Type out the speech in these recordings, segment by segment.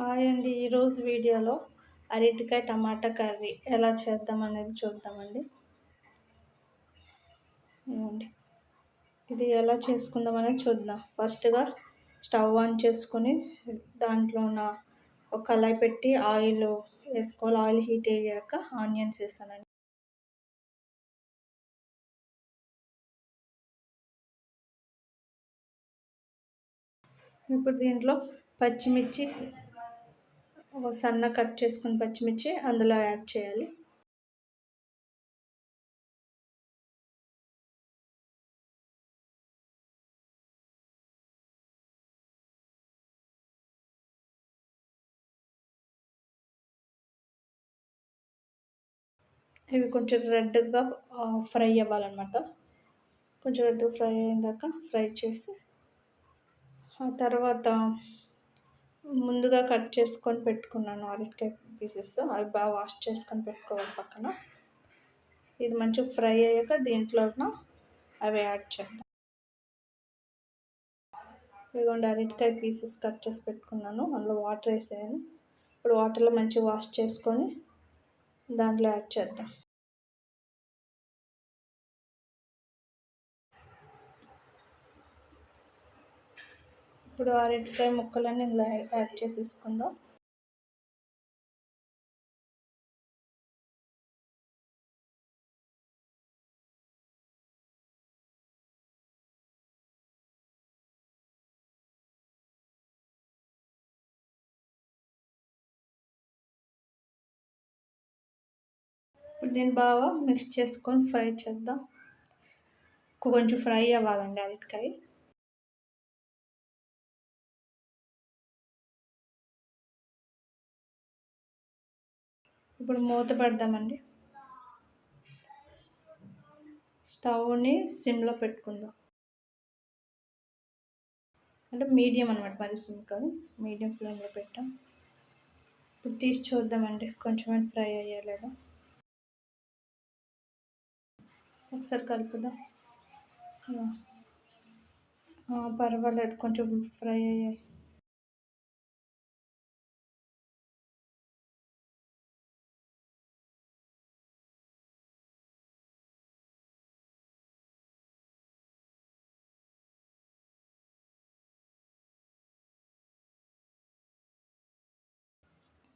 Hi అండి. ఈరోజు వీడియోలో అరటికాయ టమాటా కర్రీ ఎలా చేద్దాం అనేది చూద్దామండి. ఇది ఎలా చేసుకుందాం అనేది చూద్దాం. ఫస్ట్గా స్టవ్ ఆన్ చేసుకొని దాంట్లో ఉన్న ఒక కళాయి పెట్టి ఆయిల్ వేసుకోవాలి. ఆయిల్ హీట్ అయ్యాక ఆనియన్స్ వేసానండి. ఇప్పుడు దీంట్లో పచ్చిమిర్చి సన్న కట్ చేసుకుని పచ్చిమిర్చి అందులో యాడ్ చేయాలి. ఇవి కొంచెం రెడ్గా ఫ్రై అవ్వాలన్నమాట. కొంచెం రెడ్ ఫ్రై అయిందాక ఫ్రై చేసి ఆ తర్వాత ముందుగా కట్ చేసుకొని పెట్టుకున్నాను అరటికాయ పీసెస్ అవి బాగా వాష్ చేసుకొని పెట్టుకోవాలి పక్కన. ఇది మంచిగా ఫ్రై అయ్యాక దీంట్లో అవి యాడ్ చేద్దాం. ఇదిగోండి అరటికాయ పీసెస్ కట్ చేసి పెట్టుకున్నాను. అందులో వాటర్ వేసాను ఇప్పుడు వాటర్లో మంచిగా వాష్ చేసుకొని దాంట్లో యాడ్ చేద్దాం. ఇప్పుడు అరటికాయ ముక్కలన్నీ ఇందులో యాడ్ చేసేసుకుందాం. ఇప్పుడు దీన్ని బాగా మిక్స్ చేసుకొని ఫ్రై చేద్దాం. కొంచెం ఫ్రై అవ్వాలండి అరటికాయ ఇప్పుడు మూత పెడదామండి. స్టవ్ని సిమ్లో పెట్టుకుందాం. అంటే మీడియం అనమాట మరి సిమ్ కాదు మీడియం ఫ్లేమ్లో పెట్టాం. ఇప్పుడు తీసి చూద్దామండి కొంచెం ఫ్రై అయ్యేలాగా. ఒకసారి కలుపుదాం. పర్వాలేదు కొంచెం ఫ్రై అయ్యాయి.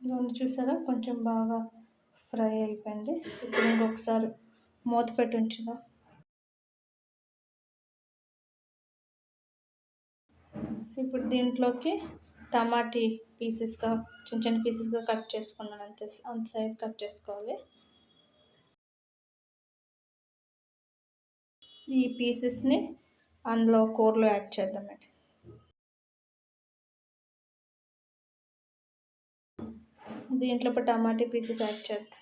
ఇదిగోండి చూసారా? కొంచెం బాగా ఫ్రై అయిపోయింది. ఇప్పుడు ఇంకొకసారి మూత పెట్టి ఉంచుదాం. ఇప్పుడు దీంట్లోకి టమాటీ పీసెస్గా చిన్న చిన్న పీసెస్గా కట్ చేసుకున్నాను. అంతే అంత సైజ్ కట్ చేసుకోవాలి. ఈ పీసెస్ని అందులో కూరలో యాడ్ చేద్దామండి. దీంట్లో ఇప్పుడు టమాటా పీసెస్ యాడ్ చేద్దాం.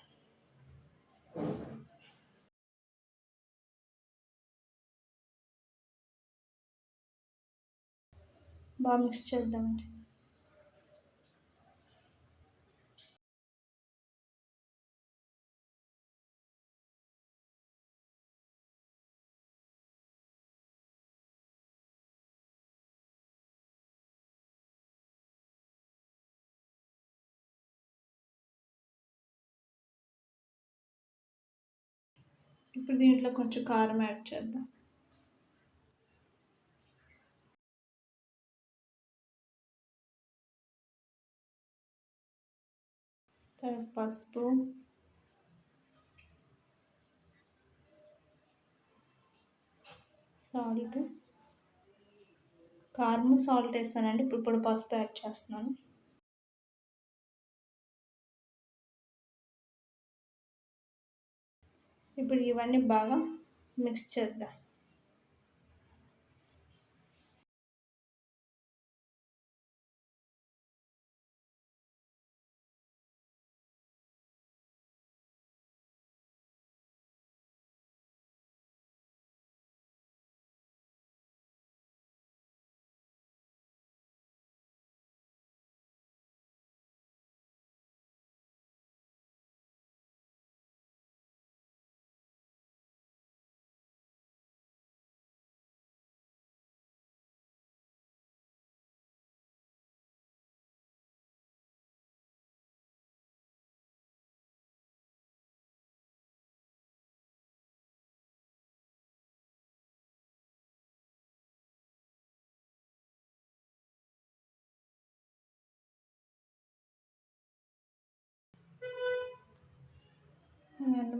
బాగా మిక్స్ చేద్దామండి. ఇప్పుడు దీంట్లో కొంచెం కారం యాడ్ చేద్దాం. పసుపు. సాల్ట్. కారం సాల్ట్ వేస్తానండి. ఇప్పుడు ఇప్పుడు పసుపు యాడ్ చేస్తున్నాను. ఇప్పుడు ఇవన్నీ బాగా మిక్స్ చేద్దాం.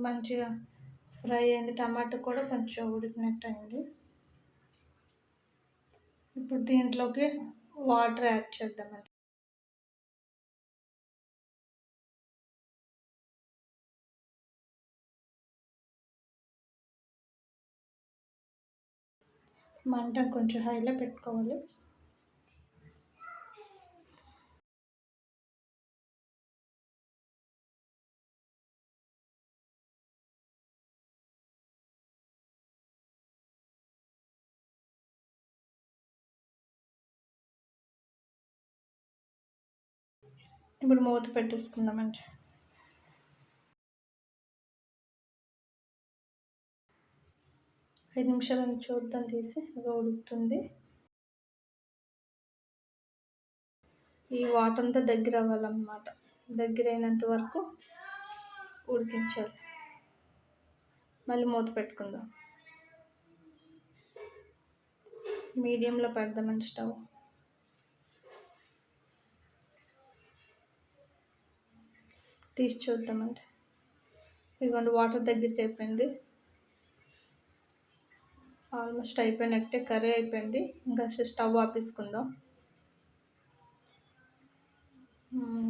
మంచిగా ఫ్రై అయింది. టమాటా కూడా కొంచెం ఉడికినట్టు అయింది ఇప్పుడు దీంట్లోకి వాటర్ యాడ్ చేద్దామండి. మంట కొంచెం హైలో పెట్టుకోవాలి. ఇప్పుడు మూత పెట్టేసుకుందామండి. ఐదు నిమిషాలు చూద్దాం తీసి ఇక ఉడుకుతుంది. ఈ వాటర్ అంతా దగ్గర అవ్వాలన్నమాట. దగ్గర అయినంత వరకు ఉడికించాలి. మళ్ళీ మూత పెట్టుకుందాం. మీడియంలో పెడదామండి స్టవ్. తీసి చూద్దామండి. ఇదిగోండి వాటర్ దగ్గరికి అయిపోయింది. ఆల్మోస్ట్ అయిపోయినట్టే కర్రీ అయిపోయింది. ఇంకా స్టవ్ ఆపేసుకుందాం.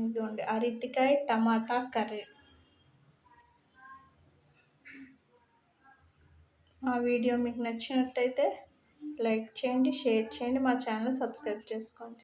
ఇదిగోండి అరటికాయ టమాటా కర్రీ. మా వీడియో మీకు నచ్చినట్టయితే లైక్ చేయండి షేర్ చేయండి మా ఛానల్ సబ్స్క్రైబ్ చేసుకోండి.